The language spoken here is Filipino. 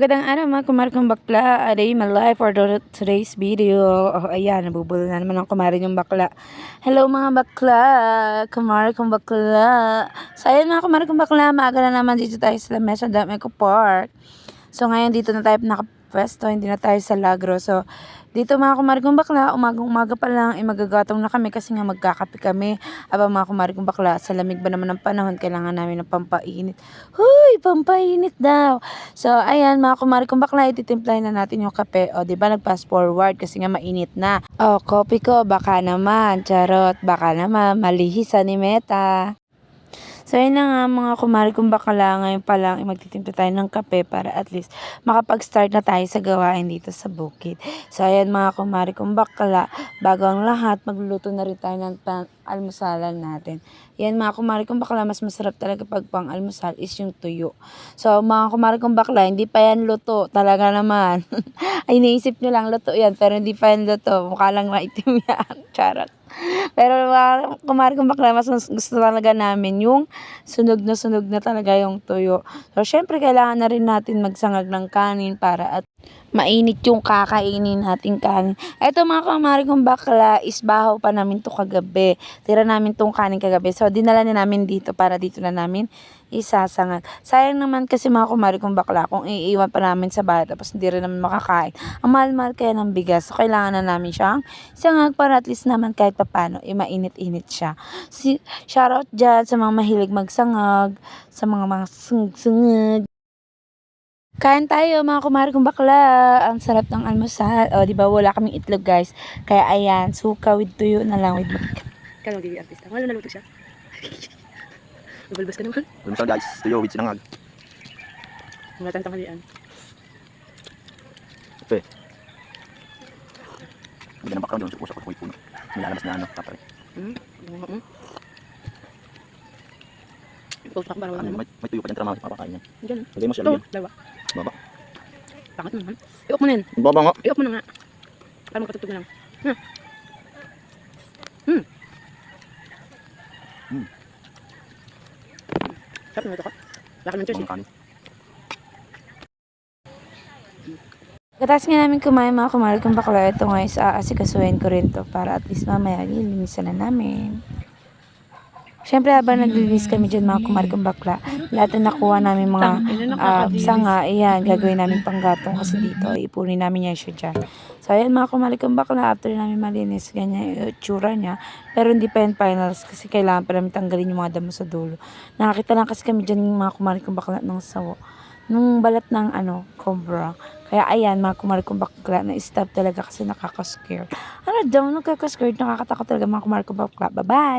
Magandang araw mga kumarkong bakla. A day in my life for today's video. Oh, ayan, nabubula na naman ang kumarin yung bakla. Hello mga bakla, kumarkong bakla. So ayan mga kumarkong bakla, maaga na naman dito tayo sa Lamesa Dameco Park. So ngayon dito na tayo nakapwesto, hindi na tayo sa Lagro. So dito mga kumarikong bakla, umagang-umaga pa lang, eh, magagatong na kami kasi nga magkakape kami. Aba mga kumarikong bakla, sa lamig ba naman ng panahon, kailangan namin ng pampainit. Huy, pampainit daw. So, ayan mga kumarikong bakla, ititimplahin na natin yung kape. O, di ba nag-fast forward kasi nga mainit na. O, kopi ko, baka naman. Charot, baka naman. Malihisa ni Meta. So, yun na nga mga kumari kong bakala ngayon pa lang, magtitimpla tayo ng kape para at least makapag-start na tayo sa gawain dito sa bukid. So, ayan mga kumari kong bakala, bago ang lahat, magluluto na rin tayo ng almusalan natin. Yan mga kumari kong bakla, mas masarap talaga pag pang almusal is yung tuyo. So, mga kumari kong bakla, hindi pa yan luto. Talaga naman. Ay, naisip nyo lang, luto yan. Pero hindi pa yan luto. Mukha lang maitim yan. Charot. Pero mga kumari kong bakla, mas gusto talaga namin yung sunog na sunog na talaga yung tuyo. So, syempre, kailangan na rin natin magsangag ng kanin para at mainit yung kakainin nating kanin. Eto mga kumari kong bakla, is bahaw pa namin to kagabi. Tira namin tong kanin kagabi. So, dinala na namin dito para dito na namin isasangag. Sayang naman kasi mga kumari kong bakla kung iiwan pa namin sa bahay tapos hindi rin naman makakain. Ang mahal-mahal kaya ng bigas. So, kailangan na namin siyang sangag para at least naman kahit papano, eh, mainit-init siya. Si, shoutout dyan sa mga mahilig magsangag, sa mga mga sungag Kain tayo mga kumari kong bakla. Ang sarap ng almusal. O, di ba wala kaming itlog guys. Kaya ayan, suka with tuyo na lang with mag- Kaya magiging artista. Wala na luto siya. Nabalbas ka naman. Almusal guys, tuyo with sinangag. Wala tayong tanghalian. Hindi ng background yun, sa puso ko puno. Nilalabas na ano, tapare. Hmm? Mm -hmm. Pa para wala Ano, may, may tuyo pa dyan, tara mga papakain yan. Diyan. Lagay mo siya, Ito, lagyan. dalawa. Baba. Pangat mo naman. Iok mo na yan. Baba nga. Iok mo na nga. Para makatutog na lang. Hmm. Hmm. Hmm. Sarap na ito ka. Laki ng cheese. Kanin. Katas nga namin kumain mga kumari kong bakla. Ito nga is aasikasuhin ko rin to para at least mamaya lilinisan na namin. Siyempre habang naglilinis kami dyan mga kumari kong bakla, lahat na nakuha namin mga uh, sanga, iyan, gagawin namin panggatong kasi dito, ipunin namin yan siya dyan. So ayan mga kumari kong bakla, after namin malinis, ganyan yung itsura niya. Pero hindi pa yan finals kasi kailangan pa namin tanggalin yung mga damo sa dulo. Nakakita lang kasi kami dyan mga kumari kong bakla ng sawo nung balat ng ano, cobra. Kaya ayan, mga kumarikong bakla, na-stop talaga kasi nakaka-scare. Ano daw, nakaka-scare, nakakatakot talaga mga kumarikong bakla. Bye-bye!